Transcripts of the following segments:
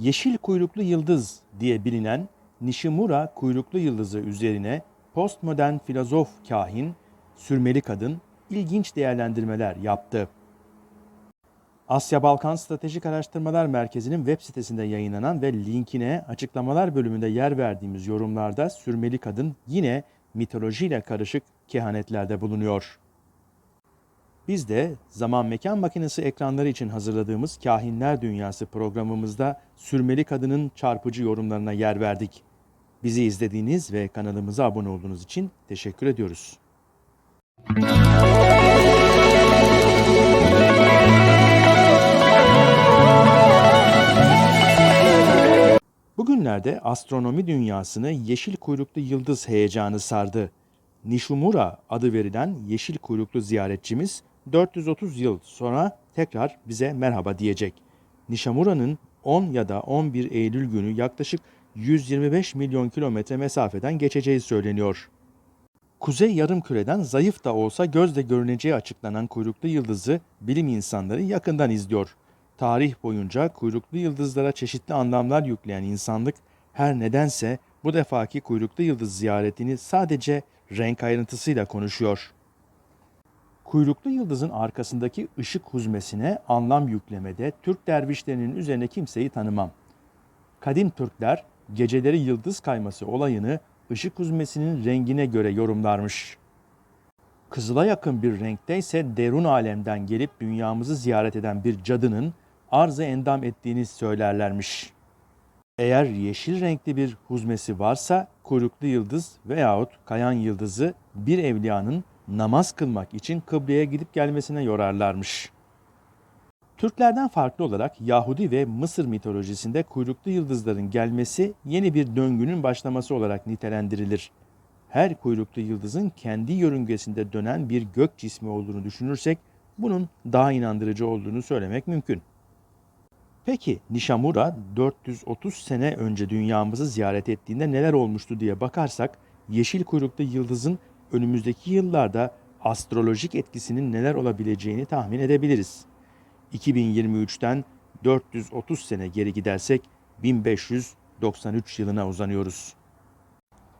Yeşil kuyruklu yıldız diye bilinen Nishimura kuyruklu yıldızı üzerine postmodern filozof kahin, sürmeli kadın ilginç değerlendirmeler yaptı. Asya Balkan Stratejik Araştırmalar Merkezi'nin web sitesinde yayınlanan ve linkine açıklamalar bölümünde yer verdiğimiz yorumlarda sürmeli kadın yine mitolojiyle karışık kehanetlerde bulunuyor. Biz de zaman mekan makinesi ekranları için hazırladığımız Kahinler Dünyası programımızda sürmeli kadının çarpıcı yorumlarına yer verdik. Bizi izlediğiniz ve kanalımıza abone olduğunuz için teşekkür ediyoruz. Bugünlerde astronomi dünyasını yeşil kuyruklu yıldız heyecanı sardı. Nishimura adı verilen yeşil kuyruklu ziyaretçimiz 430 yıl sonra tekrar bize merhaba diyecek. Nishimura'nın 10 ya da 11 Eylül günü yaklaşık 125 milyon kilometre mesafeden geçeceği söyleniyor. Kuzey yarımküreden zayıf da olsa gözle görüneceği açıklanan kuyruklu yıldızı bilim insanları yakından izliyor. Tarih boyunca kuyruklu yıldızlara çeşitli anlamlar yükleyen insanlık her nedense bu defaki kuyruklu yıldız ziyaretini sadece renk ayrıntısıyla konuşuyor. Kuyruklu yıldızın arkasındaki ışık huzmesine anlam yüklemede Türk dervişlerinin üzerine kimseyi tanımam. Kadim Türkler geceleri yıldız kayması olayını ışık huzmesinin rengine göre yorumlarmış. Kızıla yakın bir renkte ise derun alemden gelip dünyamızı ziyaret eden bir cadının arz-ı endam ettiğini söylerlermiş. Eğer yeşil renkli bir huzmesi varsa kuyruklu yıldız veyahut kayan yıldızı bir evliyanın namaz kılmak için kıbleye gidip gelmesine yorarlarmış. Türklerden farklı olarak Yahudi ve Mısır mitolojisinde kuyruklu yıldızların gelmesi yeni bir döngünün başlaması olarak nitelendirilir. Her kuyruklu yıldızın kendi yörüngesinde dönen bir gök cismi olduğunu düşünürsek bunun daha inandırıcı olduğunu söylemek mümkün. Peki Nishimura 430 sene önce dünyamızı ziyaret ettiğinde neler olmuştu diye bakarsak yeşil kuyruklu yıldızın önümüzdeki yıllarda astrolojik etkisinin neler olabileceğini tahmin edebiliriz. 2023'ten 430 sene geri gidersek 1593 yılına uzanıyoruz.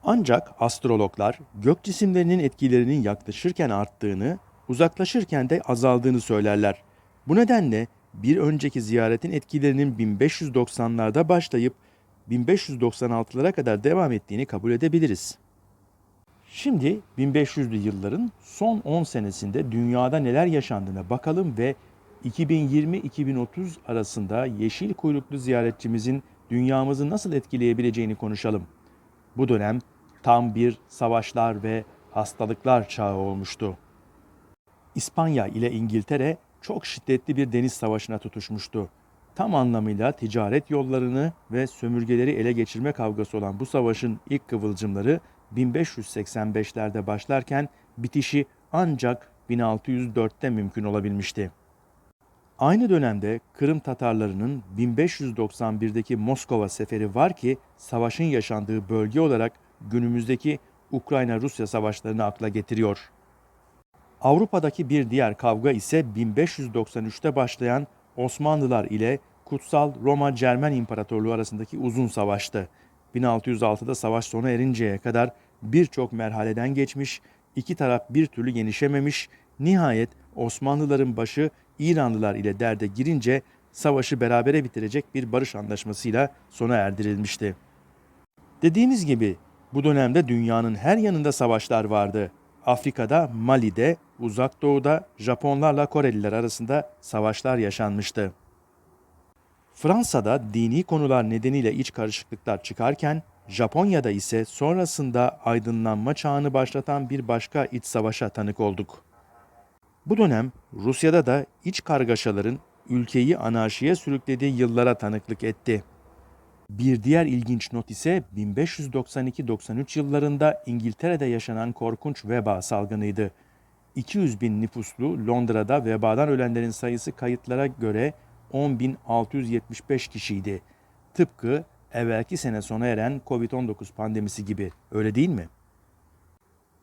Ancak astrologlar gök cisimlerinin etkilerinin yaklaşırken arttığını, uzaklaşırken de azaldığını söylerler. Bu nedenle bir önceki ziyaretin etkilerinin 1590'larda başlayıp 1596'lara kadar devam ettiğini kabul edebiliriz. Şimdi 1500'lü yılların son 10 senesinde dünyada neler yaşandığına bakalım ve 2020-2030 arasında yeşil kuyruklu ziyaretçimizin dünyamızı nasıl etkileyebileceğini konuşalım. Bu dönem tam bir savaşlar ve hastalıklar çağı olmuştu. İspanya ile İngiltere çok şiddetli bir deniz savaşına tutuşmuştu. Tam anlamıyla ticaret yollarını ve sömürgeleri ele geçirme kavgası olan bu savaşın ilk kıvılcımları 1585'lerde başlarken bitişi ancak 1604'te mümkün olabilmişti. Aynı dönemde Kırım Tatarlarının 1591'deki Moskova seferi var ki savaşın yaşandığı bölge olarak günümüzdeki Ukrayna-Rusya savaşlarını akla getiriyor. Avrupa'daki bir diğer kavga ise 1593'te başlayan Osmanlılar ile Kutsal Roma Cermen İmparatorluğu arasındaki uzun savaştı. 1606'da savaş sona erinceye kadar birçok merhaleden geçmiş, iki taraf bir türlü genişememiş, nihayet Osmanlıların başı İranlılar ile derde girince savaşı berabere bitirecek bir barış anlaşmasıyla sona erdirilmişti. Dediğimiz gibi bu dönemde dünyanın her yanında savaşlar vardı. Afrika'da, Mali'de, Uzak Doğu'da Japonlarla Koreliler arasında savaşlar yaşanmıştı. Fransa'da dini konular nedeniyle iç karışıklıklar çıkarken Japonya'da ise sonrasında aydınlanma çağını başlatan bir başka iç savaşa tanık olduk. Bu dönem Rusya'da da iç kargaşaların ülkeyi anarşiye sürüklediği yıllara tanıklık etti. Bir diğer ilginç not ise 1592-93 yıllarında İngiltere'de yaşanan korkunç veba salgınıydı. 200 bin nüfuslu Londra'da vebadan ölenlerin sayısı kayıtlara göre 10.675 kişiydi. Tıpkı evvelki sene sona eren Covid-19 pandemisi gibi. Öyle değil mi?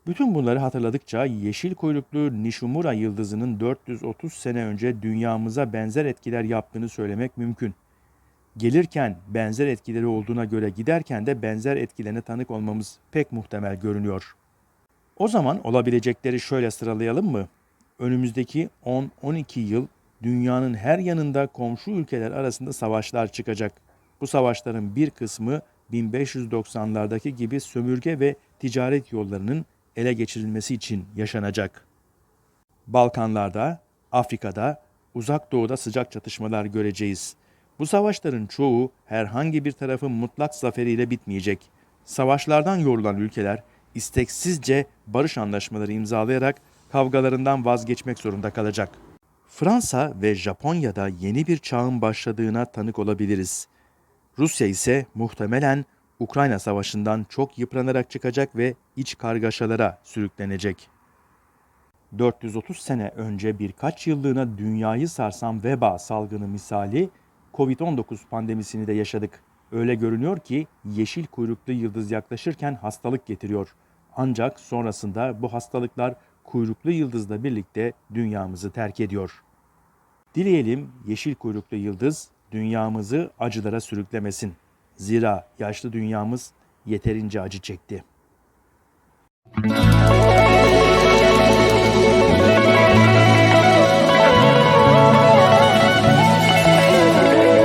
Bütün bunları hatırladıkça yeşil kuyruklu Nishimura yıldızının 430 sene önce dünyamıza benzer etkiler yaptığını söylemek mümkün. Gelirken benzer etkileri olduğuna göre giderken de benzer etkilerine tanık olmamız pek muhtemel görünüyor. O zaman olabilecekleri şöyle sıralayalım mı? Önümüzdeki 10-12 yıl dünyanın her yanında komşu ülkeler arasında savaşlar çıkacak. Bu savaşların bir kısmı 1590'lardaki gibi sömürge ve ticaret yollarının ele geçirilmesi için yaşanacak. Balkanlarda, Afrika'da, Uzak Doğu'da sıcak çatışmalar göreceğiz. Bu savaşların çoğu herhangi bir tarafın mutlak zaferiyle bitmeyecek. Savaşlardan yorulan ülkeler isteksizce barış anlaşmaları imzalayarak kavgalarından vazgeçmek zorunda kalacak. Fransa ve Japonya'da yeni bir çağın başladığına tanık olabiliriz. Rusya ise muhtemelen Ukrayna Savaşı'ndan çok yıpranarak çıkacak ve iç kargaşalara sürüklenecek. 430 sene önce birkaç yıllığına dünyayı sarsan veba salgını misali Covid-19 pandemisini de yaşadık. Öyle görünüyor ki yeşil kuyruklu yıldız yaklaşırken hastalık getiriyor. Ancak sonrasında bu hastalıklar kuyruklu yıldızla birlikte dünyamızı terk ediyor. Dileyelim yeşil kuyruklu yıldız dünyamızı acılara sürüklemesin. Zira yaşlı dünyamız yeterince acı çekti.